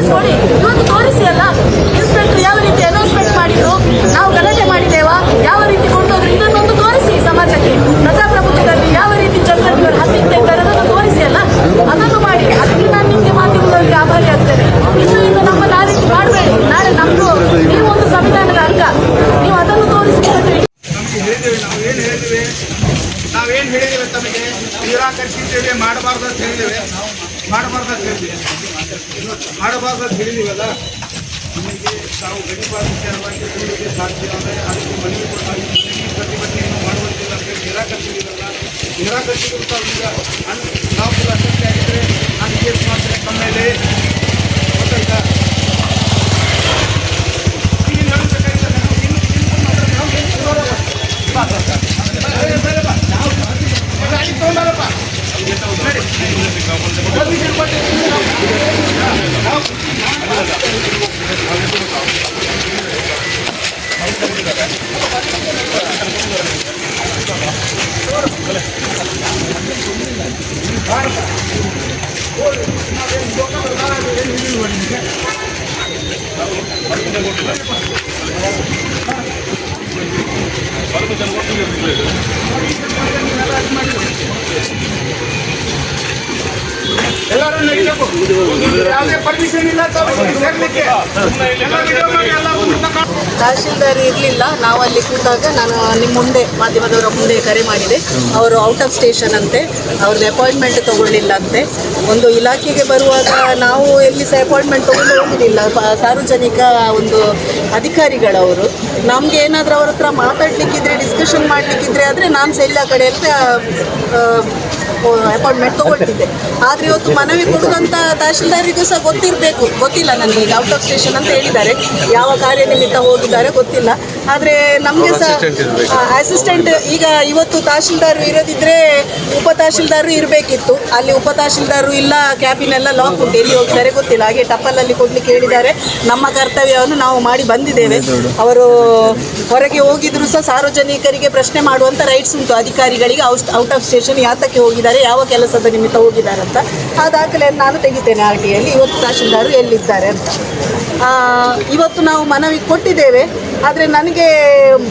this morning. ಮಾಡಬಾರ್ದು ಅಂತ ನಿಮಗೆ ನಾವು ಗಡಿಪಾರ ವಿಚಾರವಾಗಿ ನಿಮಗೆ ಸಾಧ್ಯ ಆದರೆ ಅದಕ್ಕೆ ಮನವಿ ಕೊಟ್ಟಾಗಿ ಪ್ರತಿಭಟನೆಯನ್ನು ಮಾಡುವಂತಿಲ್ಲ ಅಂತ ತಾವು ಈಗ ಅನ್ ನಾವು ಕೂಡ ಅಸಕ್ತಿ ಆಗಿದ್ದರೆ ನಾನು ಕೇಸ್ ಮಾಡ್ತೇನೆ ಮೇಲೆ பரமஜன் ஓட்டுங்க ಎಲ್ಲರೂ ಯಾವುದೇ ಪರ್ಮಿಷನ್ ಇಲ್ಲ ತಹಶೀಲ್ದಾರ್ ಇರಲಿಲ್ಲ, ನಾವು ಅಲ್ಲಿ ಕೂತಾಗ ನಾನು ನಿಮ್ಮ ಮುಂದೆ, ಮಾಧ್ಯಮದವರ ಮುಂದೆ ಕರೆ ಮಾಡಿದೆ. ಅವರು ಔಟ್ ಆಫ್ ಸ್ಟೇಷನ್ ಅಂತೆ ಅವ್ರದ್ದು ಅಪಾಯಿಂಟ್ಮೆಂಟ್ ತಗೊಳ್ಳಿಲ್ಲ ಅಂತೆ ಒಂದು ಇಲಾಖೆಗೆ ಬರುವಾಗ ನಾವು ಎಲ್ಲಿ ಸಹ ಅಪಾಯಿಂಟ್ಮೆಂಟ್ ತಗೊಂಡು ಹೋಗುದಿಲ್ಲ ಸಾರ್ವಜನಿಕ ಒಂದು ಅಧಿಕಾರಿಗಳವರು. ನಮ್ಗೆ ಏನಾದರೂ ಅವ್ರ ಹತ್ರ ಮಾತಾಡ್ಲಿಕ್ಕಿದ್ರೆ ಡಿಸ್ಕಷನ್ ಮಾಡ್ಲಿಕ್ಕಿದ್ರೆ ಆದರೆ ನಾನು ಸಹ ಎಲ್ಲ ಕಡೆ ಅಂತ ಅಪಾಯಿಂಟ್ಮೆಂಟ್ ತಗೊಳ್ತಿದ್ದೆ. ಆದರೆ ಇವತ್ತು ಮನವಿ ಕೊಡುವಂಥ ತಹಶೀಲ್ದಾರಿಗೂ ಸಹ ಗೊತ್ತಿರಬೇಕು. ಗೊತ್ತಿಲ್ಲ ನನಗೆ ಈಗ ಔಟ್ ಆಫ್ ಸ್ಟೇಷನ್ ಅಂತ ಹೇಳಿದ್ದಾರೆ. ಯಾವ ಕಾರ್ಯನಿಮಿತ್ತ ಹೋಗಿದ್ದಾರೆ ಗೊತ್ತಿಲ್ಲ. ಆದ್ರೆ ನಮಗೆ ಸಹ ಅಸಿಸ್ಟೆಂಟ್ ಈಗ ಇವತ್ತು ತಹಶೀಲ್ದಾರ್ ಇರೋದಿದ್ರೆ ಉಪ ತಹಶೀಲ್ದಾರು ಇರಬೇಕಿತ್ತು. ಅಲ್ಲಿ ಉಪ ತಹಶೀಲ್ದಾರು ಇಲ್ಲ ಕ್ಯಾಬಿನ್ ಎಲ್ಲ ಲಾಕ್ ಉಂಟು. ಎಲ್ಲಿ ಹೋಗಿದ್ದಾರೆ ಗೊತ್ತಿಲ್ಲ. ಹಾಗೆ ಟಪ್ಪಲಲ್ಲಿ ಕೊಡ್ಲಿಕ್ಕೆ ಹೇಳಿದ್ದಾರೆ. ನಮ್ಮ ಕರ್ತವ್ಯವನ್ನು ನಾವು ಮಾಡಿ ಬಂದಿದ್ದೇವೆ. ಅವರು ಹೊರಗೆ ಹೋಗಿದ್ರು ಸಹ ಸಾರ್ವಜನಿಕರಿಗೆ ಪ್ರಶ್ನೆ ಮಾಡುವಂಥ ರೈಟ್ಸ್ ಉಂಟು. ಅಧಿಕಾರಿಗಳಿಗೆ ಔಟ್ ಆಫ್ ಸ್ಟೇಷನ್ ಯಾತಕ್ಕೆ ಹೋಗಿದ್ದಾರೆ? ಯಾವ ಕೆಲಸದ ನಿಮಿತ್ತ ಹೋಗಿದ್ದಾರೆ ಅಂತ. ಆ ದಾಖಲೆಯನ್ನು ನಾನು ತೆಗಿತೇನೆ ಆರ್ ಟಿಯಲ್ಲಿ ಇವತ್ತು ತಹಶೀಲ್ದಾರರು ಎಲ್ಲಿದ್ದಾರೆ ಅಂತ. ಇವತ್ತು ನಾವು ಮನವಿ ಕೊಟ್ಟಿದ್ದೇವೆ, ಆದರೆ ನನಗೆ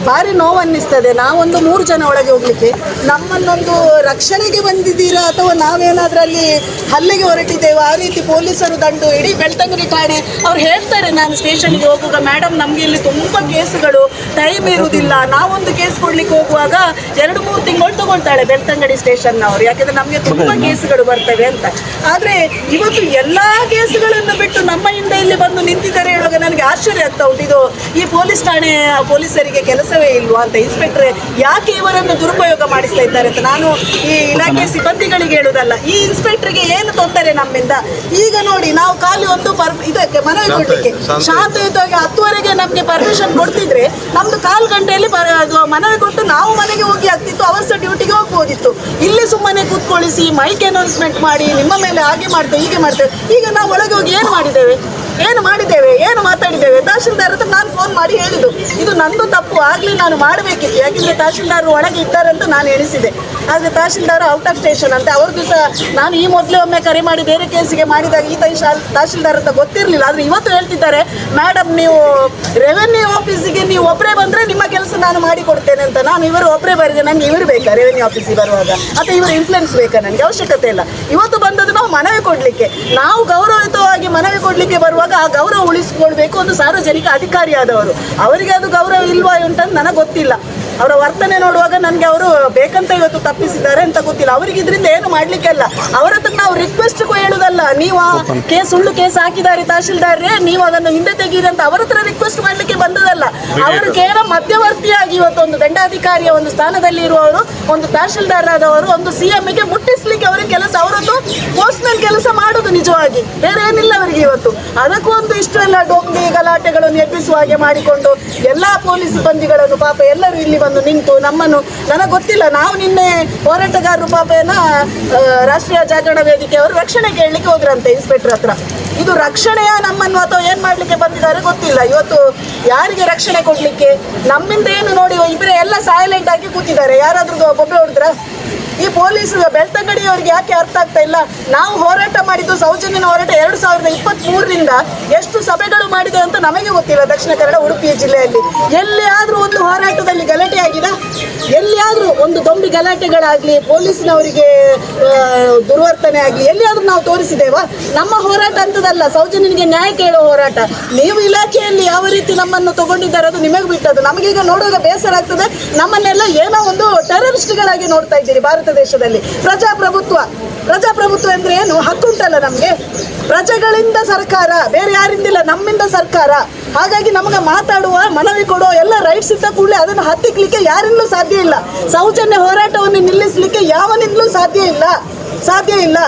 ಭಾರಿ ನೋವನ್ನಿಸ್ತದೆ. ನಾವೊಂದು ಮೂರು ಜನ ಒಳಗೆ ಹೋಗ್ಲಿಕ್ಕೆ. ನಮ್ಮನ್ನೊಂದು ರಕ್ಷಣೆಗೆ ಬಂದಿದ್ದೀರಾ ಅಥವಾ ನಾವೇನಾದ್ರೂ ಅಲ್ಲಿ ಹಲ್ಲೆಗೆ ಹೊರಟಿದ್ದೇವೆ. ಆ ರೀತಿ ಪೊಲೀಸರು ದಂಡು ಇಡೀ ಬೆಳ್ತಂಗಡಿ ಠಾಣೆ ಅವ್ರು ಹೇಳ್ತಾರೆ ನಾನು ಸ್ಟೇಷನ್ಗೆ ಹೋಗುವಾಗ ಮೇಡಮ್ ನಮಗೆ ಇಲ್ಲಿ ತುಂಬ ಕೇಸುಗಳು ಟೈಮ್ ಇರುವುದಿಲ್ಲ. ನಾವೊಂದು ಕೇಸ್ ಕೊಡ್ಲಿಕ್ಕೆ ಹೋಗುವಾಗ ಎರಡು ಮೂರು ತಿಂಗಳು ತಗೊಳ್ತಾಳೆ ಬೆಳ್ತಂಗಡಿ ಸ್ಟೇಷನ್ನವರು. ಯಾಕೆಂದ್ರೆ ನಮಗೆ ತುಂಬ ಕೇಸುಗಳು ಬರ್ತವೆ ಅಂತ. ಆದರೆ ಇವತ್ತು ಎಲ್ಲ ಕೇಸುಗಳನ್ನು ಬಿಟ್ಟು ನಮ್ಮ ಹಿಂದೆ ಇಲ್ಲಿ ಬಂದು ನಿಂತಿದ್ದಾರೆ ಹೇಳುವಾಗ ನನಗೆ ಆಶ್ಚರ್ಯ ಆಗ್ತಾ ಉಂಟು. ಇದು ಈ ಪೊಲೀಸ್ ಠಾಣೆ ಪೊಲೀಸರಿಗೆ ಕೆಲಸವೇ ಇಲ್ವಾ ಅಂತ. ಇನ್ಸ್ಪೆಕ್ಟ್ರೆ ಯಾಕೆ ಇವರನ್ನು ದುರುಪಯೋಗ ಮಾಡಿಸ್ತಾ ಇದ್ದಾರೆ ಅಂತ. ನಾನು ಈ ಇಲಾಖೆ ಸಿಬ್ಬಂದಿಗಳಿಗೆ ಹೇಳುವುದಲ್ಲ ಈ ಇನ್ಸ್ಪೆಕ್ಟರ್ಗೆ ಏನು ತೊಂದರೆ ನಮ್ಮಿಂದ? ಈಗ ನೋಡಿ ನಾವು ಖಾಲಿ ಒಂದು ಪರ್ ಇದಕ್ಕೆ ಮನವಿ ಕೊಡ್ಲಿಕ್ಕೆ ಶಾಂತಿಯುತವಾಗಿ ಹತ್ತುವರೆಗೆ ನಮಗೆ ಪರ್ಮಿಷನ್ ಕೊಡ್ತಿದ್ರೆ ನಮ್ದು ಕಾಲು ಗಂಟೆಯಲ್ಲಿ ಮನವಿ ಕೊಟ್ಟು ನಾವು ಮನೆಗೆ ಹೋಗಿ ಆಗ್ತಿತ್ತು ಅವರು ಸಹ ಡ್ಯೂಟಿಗೆ ಹೋಗ್ಬೋದಿತ್ತು. ಇಲ್ಲಿ ಸುಮ್ಮನೆ ಕೂತ್ಕೊಳಿಸಿ ಮೈಕ್ ಅನೌನ್ಸ್ಮೆಂಟ್ ಮಾಡಿ ನಿಮ್ಮ ಮೇಲೆ ಹಾಗೆ ಮಾಡ್ತೇವೆ ಹೀಗೆ ಮಾಡ್ತೇವೆ ಈಗ ನಾವು ಒಳಗೆ ಹೋಗಿ ಏನು ಮಾಡಿದ್ದೇವೆ? ಏನು ಮಾತಾಡಿದ್ದೇವೆ ತಹಶೀಲ್ದಾರ್ ಹತ್ರ ನಾನು ಫೋನ್ ಮಾಡಿ ಹೇಳಿದ್ದು. ಇದು ನಂದು ತಪ್ಪು, ಆಗಲಿ ನಾನು ಮಾಡಬೇಕಿತ್ತು. ಯಾಕೆಂದರೆ ತಹಶೀಲ್ದಾರ್ ಒಳಗೆ ಇದ್ದಾರೆ ಅಂತ ನಾನು ಎಣಿಸಿದೆ. ಆದರೆ ತಹಶೀಲ್ದಾರ್ ಔಟ್ ಆಫ್ ಸ್ಟೇಷನ್ ಅಂತ. ಅವ್ರದ್ದು ಸಹ ನಾನು ಈ ಮೊದಲೇ ಒಮ್ಮೆ ಕರೆ ಮಾಡಿ ಬೇರೆ ಕೇಸಿಗೆ ಮಾಡಿದಾಗ ಈ ತಹಶೀಲ್ದಾರ್ ಅಂತ ಗೊತ್ತಿರಲಿಲ್ಲ. ಆದರೆ ಇವತ್ತು ಹೇಳ್ತಿದ್ದಾರೆ ಮೇಡಮ್ ನೀವು ರೆವೆನ್ಯೂ ಆಫೀಸಿಗೆ ನೀವು ಒಬ್ಬರೇ ಬಂದರೆ ನಿಮ್ಮ ಕೆಲಸ ನಾನು ಮಾಡಿ ಕೊಡ್ತೇನೆ ಅಂತ. ನಾನು ಇವರು ಒಬ್ಬರೇ ಬರಿದೆ ನನಗೆ ಇವರು ಬೇಕಾ ರೆವೆನ್ಯೂ ಆಫೀಸಿಗೆ ಬರುವಾಗ? ಅಥವಾ ಇವರು ಇನ್ಫ್ಲುಯೆನ್ಸ್ ಬೇಕಾ ನನಗೆ? ಅವಶ್ಯಕತೆ ಇಲ್ಲ. ಇವತ್ತು ಬಂದದ್ದು ನಾವು ಮನವಿ ಕೊಡಲಿಕ್ಕೆ ನಾವು ಗೌರವಯುತವಾಗಿ ಮನವಿ ಕೊಡಲಿಕ್ಕೆ ಬರುವಾಗ ಆ ಗೌರವ ಉಳಿಸ್ಕೊಳ್ಬೇಕು ಒಂದು ಸಾರ್ವಜನಿಕ ಅಧಿಕಾರಿಯಾದವರು ಅವರಿಗೆ ಅದು ಗೌರವ ಇಲ್ವಾ ಉಂಟಂತ ನನಗೆ ಗೊತ್ತಿಲ್ಲ. ಅವರ ವರ್ತನೆ ನೋಡುವಾಗ ನನಗೆ ಅವರು ಬೇಕಂತ ಇವತ್ತು ತಪ್ಪಿಸಿದ್ದಾರೆ ಅಂತ ಗೊತ್ತಿಲ್ಲ. ಅವರಿಗೆ ಇದರಿಂದ ಏನು ಮಾಡ್ಲಿಕ್ಕೆಲ್ಲ ಅವರ ಹತ್ರ ನಾವು ರಿಕ್ವೆಸ್ಟ್ ಹೇಳುದಲ್ಲ ನೀವು ಕೇಸ್ ಸುಳ್ಳು ಕೇಸ್ ಹಾಕಿದ್ದಾರೆ ತಹಶೀಲ್ದಾರ್ರೆ ನೀವು ಅದನ್ನು ಹಿಂದೆ ತೆಗೀರಿ ಅಂತ ಅವರ ಹತ್ರ ರಿಕ್ವೆಸ್ಟ್ ಮಾಡ್ಲಿಕ್ಕೆ ಬಂದದಲ್ಲ. ಅವರು ಕೇವಲ ಮಧ್ಯವರ್ತಿಯಾಗಿ ಇವತ್ತು ಒಂದು ದಂಡಾಧಿಕಾರಿಯ ಒಂದು ಸ್ಥಾನದಲ್ಲಿ ಇರುವವರು ಒಂದು ತಹಶೀಲ್ದಾರ್ ಆದವರು ಒಂದು ಸಿ ಗೆ ಮುಟ್ಟಿಸ್ಲಿಕ್ಕೆ ಅವರ ಕೆಲಸ ಅವರದ್ದು ಪೋಸ್ಟ್ಮನ್ ಕೆಲಸ ಮಾಡೋದು ನಿಜವಾಗಿ. ಬೇರೆ ಏನಿಲ್ಲ ಅವರಿಗೆ ಇವತ್ತು. ಅದಕ್ಕೂ ಒಂದು ಇಷ್ಟೆಲ್ಲ ಡೊಂಗಿ ಗಲಾಟೆಗಳನ್ನು ಎಬ್ಬಿಸುವ ಹಾಗೆ ಮಾಡಿಕೊಂಡು ಎಲ್ಲಾ ಪೊಲೀಸ್ ಸಿಬ್ಬಂದಿಗಳನ್ನು ಪಾಪ ಎಲ್ಲರೂ ಇಲ್ಲಿ ಬಂದು ನಿಂತು ನಮ್ಮನ್ನು ನನಗೆ ಗೊತ್ತಿಲ್ಲ, ನಾವು ನಿನ್ನೆ ಹೋರಾಟಗಾರರು ಪಾಪ ಏನ ರಾಷ್ಟ್ರೀಯ ಜಾಗರಣ ವೇದಿಕೆ ಅವರು ರಕ್ಷಣೆ ಕೇಳಲಿಕ್ಕೆ ಹೋದ್ರಂತೆ ಇನ್ಸ್ಪೆಕ್ಟರ್ ಹತ್ರ. ಇದು ರಕ್ಷಣೆಯ ನಮ್ಮನ್ನು ಅಥವಾ ಏನ್ ಮಾಡ್ಲಿಕ್ಕೆ ಬಂದಿದ್ದಾರೆ ಗೊತ್ತಿಲ್ಲ. ಇವತ್ತು ಯಾರಿಗೆ ರಕ್ಷಣೆ ಕೊಡ್ಲಿಕ್ಕೆ? ನಮ್ಮಿಂದ ಏನು ನೋಡಿ ಇಬ್ಬರೇ ಎಲ್ಲ ಸೈಲೆಂಟ್ ಆಗಿ ಕೂತಿದ್ದಾರೆ. ಯಾರಾದ್ರೂ ಬೊಬ್ಬೆ ಹೊಡೆದ್ರ ಈ ಪೊಲೀಸ್ ಬೆಳ್ತಂಗಡಿಯವ್ರಿಗೆ ಯಾಕೆ ಅರ್ಥ ಆಗ್ತಾ ಇಲ್ಲ? ನಾವು ಹೋರಾಟ ಮಾಡಿದ್ದು ಸೌಜನ್ಯನ ಹೋರಾಟ ಎರಡು ಸಾವಿರದ ಇಪ್ಪತ್ತ್ ಮೂರರಿಂದ ಎಷ್ಟು ಸಭೆಗಳು ಮಾಡಿದೆ ಅಂತ ನಮಗೆ ಗೊತ್ತಿಲ್ಲ ದಕ್ಷಿಣ ಕನ್ನಡ ಉಡುಪಿ ಜಿಲ್ಲೆಯಲ್ಲಿ. ಎಲ್ಲಿಯಾದರೂ ಒಂದು ಹೋರಾಟದಲ್ಲಿ ಗಲಾಟೆ ಆಗಿದೆ? ಎಲ್ಲಿಯಾದರೂ ಒಂದು ದೊಂಬಿ ಗಲಾಟೆಗಳಾಗ್ಲಿ, ಪೊಲೀಸ್ನವರಿಗೆ ದುರ್ವರ್ತನೆ ಆಗಲಿ, ಎಲ್ಲಿಯಾದರೂ ನಾವು ತೋರಿಸಿದ್ದೇವಾ ನಮ್ಮ ಹೋರಾಟ ಅಂತದಲ್ಲ ಸೌಜನ್ಯನಿಗೆ ನ್ಯಾಯ ಕೇಳೋ ಹೋರಾಟ. ನೀವು ಇಲಾಖೆಯಲ್ಲಿ ಯಾವ ರೀತಿ ನಮ್ಮನ್ನು ತಗೊಂಡಿದ್ದಾರೆ ಅದು ನಿಮಗೆ ಬಿಟ್ಟದ್ದು. ನಮಗೀಗ ನೋಡುವಾಗ ಬೇಸರ ಆಗ್ತದೆ. ನಮ್ಮನ್ನೆಲ್ಲ ಏನೋ ಒಂದು ಟೆರರಿಸ್ಟ್ಗಳಾಗಿ ನೋಡ್ತಾ ಇದ್ದೀರಿ ಭಾರತ ದೇಶದಲ್ಲಿ. ಪ್ರಜಾಪ್ರಭುತ್ವ. ಪ್ರಜಾಪ್ರಭುತ್ವ ಅಂದ್ರೆ ಏನು? ಹಕ್ಕುಂಟಲ್ಲ ನಮಗೆ? ಪ್ರಜೆಗಳಿಂದ ಸರ್ಕಾರ, ಬೇರೆ ಯಾರಿಂದಿಲ್ಲ, ನಮ್ಮಿಂದ ಸರ್ಕಾರ. ಹಾಗಾಗಿ ನಮಗೆ ಮಾತಾಡುವ, ಮನವಿ ಕೊಡೋ ಎಲ್ಲ ರೈಟ್ಸ್ ಇದ್ದ ಕೂಡಲೇ ಅದನ್ನು ಹತ್ತಿಕ್ಲಿಕ್ಕೆ ಯಾರಿಂದಲೂ ಸಾಧ್ಯ ಇಲ್ಲ. ಸೌಜನ್ಯ ಹೋರಾಟವನ್ನು ನಿಲ್ಲಿಸಲಿಕ್ಕೆ ಯಾವನಿಂದಲೂ ಸಾಧ್ಯ ಇಲ್ಲ. ಸಾಧ್ಯ ಇಲ್ಲ.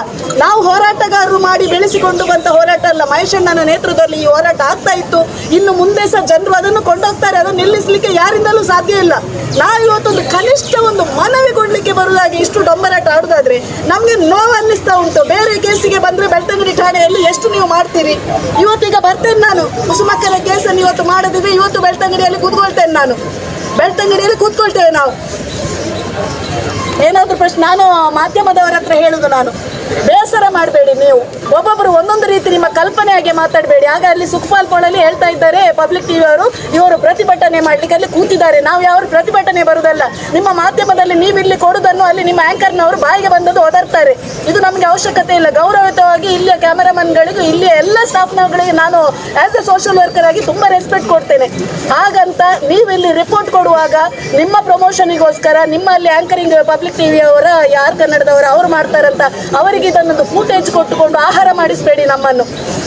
ನಾವು ಹೋರಾಟಗಾರರು ಮಾಡಿ ಬೆಳೆಸಿಕೊಂಡು ಬಂದ ಹೋರಾಟ ಅಲ್ಲ. ಮಹೇಶಣ್ಣನ ನೇತೃತ್ವದಲ್ಲಿ ಈ ಹೋರಾಟ ಆಗ್ತಾ ಇತ್ತು. ಇನ್ನು ಮುಂದೆ ಸಹ ಜನರು ಅದನ್ನು ಕೊಂಡೋಗ್ತಾರೆ. ಅದನ್ನು ನಿಲ್ಲಿಸಲಿಕ್ಕೆ ಯಾರಿಂದಲೂ ಸಾಧ್ಯ ಇಲ್ಲ. ನಾವು ಇವತ್ತೊಂದು ಕನಿಷ್ಠ ಒಂದು ಮನವಿ ಕೊಡಲಿಕ್ಕೆ ಬರುವುದಾಗಿ ಇಷ್ಟು ಡೊಂಬರಾಟ ಆಡೋದಾದ್ರೆ ನಮಗೆ ನೋವು ಅನ್ನಿಸ್ತಾ ಉಂಟು. ಬೇರೆ ಕೇಸಿಗೆ ಬಂದರೆ ಬೆಳ್ತಂಗಡಿ ಠಾಣೆಯಲ್ಲಿ ಎಷ್ಟು ನೀವು ಮಾಡ್ತೀರಿ? ಇವತ್ತೀಗ ಬರ್ತೇನೆ ನಾನು. ಕುಸುಮಕ್ಕರ ಕೇಸನ್ನು ಇವತ್ತು ಮಾಡದಿದ್ರೆ ಇವತ್ತು ಬೆಳ್ತಂಗಡಿಯಲ್ಲಿ ಕೂತ್ಕೊಳ್ತೇನೆ ನಾನು. ಬೆಳ್ತಂಗಡಿಯಲ್ಲಿ ಕೂತ್ಕೊಳ್ತೇವೆ ನಾವು. ಏನಾದರೂ ಪ್ರಶ್ನೆ ನಾನು ಮಾಧ್ಯಮದವರ ಹತ್ರ ಹೇಳುದು ನಾನು. ಬೇಸರ ಮಾಡಬೇಡಿ ನೀವು. ಒಬ್ಬೊಬ್ಬರು ಒಂದೊಂದು ರೀತಿ ನಿಮ್ಮ ಕಲ್ಪನೆ ಹಾಗೆ ಮಾತಾಡಬೇಡಿ. ಆಗ ಅಲ್ಲಿ ಸುಖಪಾಲ್ ಕೋಳಲ್ಲಿ ಹೇಳ್ತಾ ಇದ್ದಾರೆ ಪಬ್ಲಿಕ್ ಟಿವಿ ಅವರು, ಇವರು ಪ್ರತಿಭಟನೆ ಮಾಡ್ಲಿಕ್ಕೆ ಅಲ್ಲಿ ಕೂತಿದ್ದಾರೆ. ನಾವು ಯಾವ ಪ್ರತಿಭಟನೆ ಬರುವುದಲ್ಲ ನಿಮ್ಮ ಮಾಧ್ಯಮದಲ್ಲಿ ನೀವು ಇಲ್ಲಿ ಕೊಡುವುದನ್ನು ಅಲ್ಲಿ ನಿಮ್ಮ ಆ್ಯಂಕರ್ನವರು ಬಾಯಿಗೆ ಬಂದದ್ದು ಒದರ್ತಾರೆ. ಇದು ನಮಗೆ ಅವಶ್ಯಕತೆ ಇಲ್ಲ. ಗೌರವಯುತವಾಗಿ ಇಲ್ಲಿಯ ಕ್ಯಾಮರಾಮನ್ಗಳಿಗೂ ಇಲ್ಲಿಯ ಎಲ್ಲ ಸ್ಟಾಫ್ನಗಳಿಗೆ ನಾನು ಆಸ್ ಎ ಸೋಷಿಯಲ್ ವರ್ಕರ್ ಆಗಿ ತುಂಬ ರೆಸ್ಪೆಕ್ಟ್ ಕೊಡ್ತೇನೆ. ಹಾಗಂತ ನೀವು ಇಲ್ಲಿ ರಿಪೋರ್ಟ್ ಕೊಡುವಾಗ ನಿಮ್ಮ ಪ್ರಮೋಷನಿಗೋಸ್ಕರ ನಿಮ್ಮಲ್ಲಿ ಆಂಕರಿಂಗ್ ಪಬ್ಲಿಕ್ ಟಿವಿ ಅವರ, ಯಾರ್ ಕನ್ನಡದವರು, ಅವರು ಮಾಡ್ತಾರಂತ, ಅವರಿಗೆ ಇದನ್ನೊಂದು ಫೂಟೇಜ್ ಕೊಟ್ಟುಕೊಂಡು ಆಹಾರ ಮಾಡಿಸಬೇಡಿ ನಮ್ಮನ್ನು.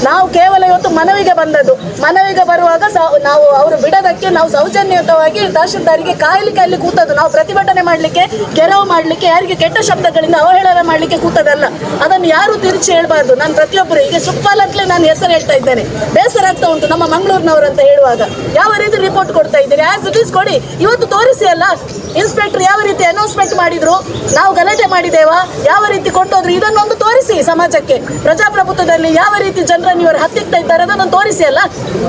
ನಾವು ಕೇವಲ ಇವತ್ತು ಮನವಿಗೆ ಬಂದದ್ದು. ಮನವಿಗೆ ಬರುವಾಗ ನಾವು ಅವರು ಬಿಡೋದಕ್ಕೆ ನಾವು ಸೌಜನ್ಯಯುತವಾಗಿ ತಹಶೀಲ್ದಾರಿಗೆ ಕಾಯಲಿಕ್ಕೆ ಅಲ್ಲಿ ಕೂತದ್ದು. ನಾವು ಪ್ರತಿಭಟನೆ ಮಾಡಲಿಕ್ಕೆ ಕೆರವು ಮಾಡಲಿಕ್ಕೆ, ಯಾರಿಗೆ ಕೆಟ್ಟ ಶಬ್ದಗಳಿಂದ ಅವಹೇಳನ ಮಾಡಲಿಕ್ಕೆ ಕೂತದಲ್ಲ ಅದನ್ನು ಯಾರು ತಿರುಚಿ ಹೇಳ್ಬಾರ್ದು. ನಾನು ಪ್ರತಿಯೊಬ್ಬರು ಈಗ ಸುಪ್ಪಾಲ್ ಅಂತಲೇ ನಾನು ಹೆಸರು ಹೇಳ್ತಾ ಇದ್ದೇನೆ. ಬೇಸರ ಆಗ್ತಾ ಉಂಟು ನಮ್ಮ ಮಂಗಳೂರಿನವರು ಅಂತ ಹೇಳುವಾಗ. ಯಾವ ರೀತಿ ರಿಪೋರ್ಟ್ ಕೊಡ್ತಾ ಇದ್ದೀರಿ? ಆಸ್ ಇಟ್ ಈಸ್ ಕೊಡಿ. ಇವತ್ತು ತೋರಿಸಿ ಅಲ್ಲ. ಇನ್ಸ್ಪೆಕ್ಟರ್ ಯಾವ ರೀತಿ ಅನೌನ್ಸ್ಮೆಂಟ್ ಮಾಡಿದ್ರು? ನಾವು ಗಲಾಟೆ ಮಾಡಿದ್ದೇವಾ? ಯಾವ ರೀತಿ ಕೊಟ್ಟೋದ್ರು ಇದನ್ನೊಂದು ತೋರಿಸಿ ಸಮಾಜಕ್ಕೆ. ಪ್ರಜಾಪ್ರಭುತ್ವದಲ್ಲಿ ಯಾವ ರೀತಿ ಜನರನ್ನು ಇವರು ಹತ್ತಿಕ್ತಾ ಇದ್ದಾರೆ ಅದನ್ನು ತೋರಿಸಿ ಅಲ್ಲ?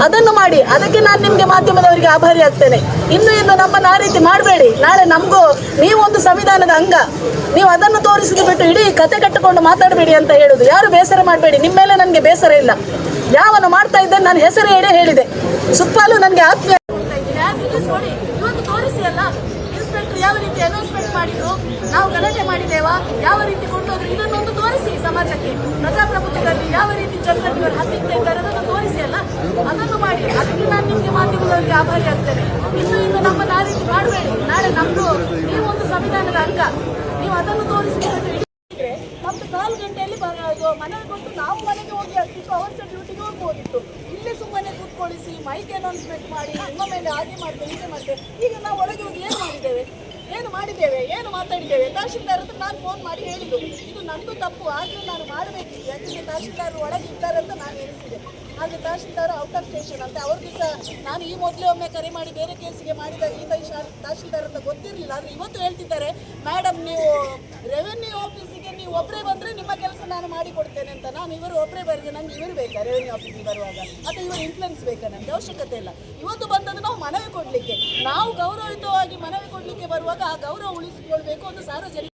ಅದನ್ನು ಮಾಡಿ. ಅದಕ್ಕೆ ನಾನು ನಿಮಗೆ ಮಾಧ್ಯಮದವರಿಗೆ ಆಭಾರಿ ಆಗ್ತೇನೆ. ಇನ್ನು ಇನ್ನು ನಮ್ಮನ್ನು ಆ ರೀತಿ ಮಾಡಬೇಡಿ. ನಾಳೆ ನಮಗೂ ನೀವು ಒಂದು ಸಂವಿಧಾನದ ಅಂಗ. ನೀವು ಅದನ್ನು ತೋರಿಸಿದ ಬಿಟ್ಟು ಇಡೀ ಕತೆ ಕಟ್ಟಿಕೊಂಡು ಮಾತಾಡಬೇಡಿ ಅಂತ ಹೇಳುದು. ಯಾರು ಬೇಸರ ಮಾಡಬೇಡಿ. ನಿಮ್ಮ ಮೇಲೆ ನನಗೆ ಬೇಸರ ಇಲ್ಲ. ಯಾವನು ಮಾಡ್ತಾ ಇದ್ದೆ ನಾನು ಹೆಸರು ಹೇಳೇ ಹೇಳಿದೆ. ಸುತ್ತಲೂ ನನಗೆ ಆತ್ಮೀಯ ಇವತ್ತು ತೋರಿಸಿ ಅಲ್ಲ ಇನ್ಸ್ಪೆಕ್ಟರ್ ಯಾವ ರೀತಿ ಅನೌನ್ಸ್ಮೆಂಟ್ ಮಾಡಿದ್ರು ನಾವು ಗಲಾಟೆ ಮಾಡಿದ್ದೇವಾ ಯಾವ ರೀತಿ ಕೊಂಡೋದ್ರು ಇದನ್ನೊಂದು ತೋರಿಸಿ ಸಮಾಜಕ್ಕೆ ಪ್ರಜಾಪ್ರಭುತ್ವದಲ್ಲಿ ಯಾವ ರೀತಿ ಜನರನ್ನು ಇವರು ಹತ್ತಿಕ್ತಾ ಇದ್ದಾರೆ ಅದನ್ನು ತೋರಿಸಿ ಅಲ್ಲ ಅದನ್ನು ಮಾಡಿ ಅದಕ್ಕೆ ನಾನು ನಿಮಗೆ ಮಾಧ್ಯಮದವರಿಗೆ ಆಭಾರಿ ಇನ್ನು ಇನ್ನು ನಮ್ಮ ರೀತಿ ಮಾಡಬೇಡಿ. ನಾಳೆ ನಮ್ದು, ನೀವು ಒಂದು ಸಂವಿಧಾನದ ಅಂಗ. ನೀವು ಅದನ್ನು ತೋರಿಸಿದ್ರೆ ಮತ್ತು ಕಾಲು ಗಂಟೆಯಲ್ಲಿ ಮನೆಗೆ ಕೊಟ್ಟು ನಾವು ಮನೆಗೆ ಹೋಗಿ ಆಗ್ತಿತ್ತು ಅವರ್ಸ ಡ್ಯೂಟಿಗೆ ಹೋಗ್ಬೋದಿತ್ತು. ಇಲ್ಲಿ ಸುಮ್ಮನೆ ಕೂತ್ಕೊಳಿಸಿ ಮೈಕ್ ಅನೌನ್ಸ್ಮೆಂಟ್ ಮಾಡಿ, ನಿಮ್ಮ ಮೇಲೆ ಹಾಗೆ ಮಾಡ್ತೇವೆ, ಹೀಗೆ ಮಾಡ್ತೇವೆ. ಈಗ ನಾವು ಒಳಗೆ ಹೋಗಿ ಏನು ಮಾಡಿದ್ದೇವೆ? ಏನು ಮಾಡಿದ್ದೇವೆ? ಏನು ಮಾತಾಡಿದ್ದೇವೆ? ತಹಶೀಲ್ದಾರ್ ಅಂತ ನಾನು ಫೋನ್ ಮಾಡಿ ಹೇಳಿದ್ದು. ಇದು ನಂದು ತಪ್ಪು, ಆದರೂ ನಾನು ಮಾಡಬೇಕು ಯಾಕಂದ್ರೆ ತಹಶೀಲ್ದಾರ್ ಒಳಗೆ ಅಂತ ನಾನು ಎನಿಸಿದೆ ಹಾಗೆ ತಹಶೀಲ್ದಾರ್ ಔಟ್ ಆಫ್ ಸ್ಟೇಷನ್ ಅಂತ. ಅವ್ರಿಗೆ ಸಹ ನಾನು ಈ ಮೊದಲೇ ಒಮ್ಮೆ ಕರೆ ಮಾಡಿ ಬೇರೆ ಕೇಸಿಗೆ ಮಾಡಿದ ಈ ತಹಶೀಲ್ದಾರ್ ಅಂತ ಗೊತ್ತಿರಲಿಲ್ಲ. ಆದರೆ ಇವತ್ತು ಹೇಳ್ತಿದ್ದಾರೆ ಮೇಡಮ್ ನೀವು ರೆವೆನ್ಯೂ ಆಫೀಸಿಗೆ ನೀವು ಒಬ್ಬರೇ ಬಂದರೆ ನಿಮ್ಮ ಕೆಲಸ ನಾನು ಮಾಡಿ ಕೊಡ್ತೇನೆ ಅಂತ. ನಾನು ಇವರು ಒಬ್ಬರೇ ಬರೆದು ನಂಗೆ ಇವರು ಬೇಕಾ ರೆವೆನ್ಯೂ ಆಫೀಸಿಗೆ ಬರುವಾಗ? ಅಥವಾ ಇವರು ಇನ್ಫ್ಲುಯೆನ್ಸ್ ಬೇಕಾ ನಮಗೆ? ಅವಶ್ಯಕತೆ ಇಲ್ಲ. ಇವತ್ತು ಬಂದದ್ದು ನಾವು ಮನವಿ ಕೊಡಲಿಕ್ಕೆ. ನಾವು ಗೌರವಯುತವಾಗಿ ಮನವಿ ಕೊಡಲಿಕ್ಕೆ ಬರುವಾಗ ಆ ಗೌರವ ಉಳಿಸಿಕೊಳ್ಬೇಕು ಒಂದು ಸಾರ್ವಜನಿಕ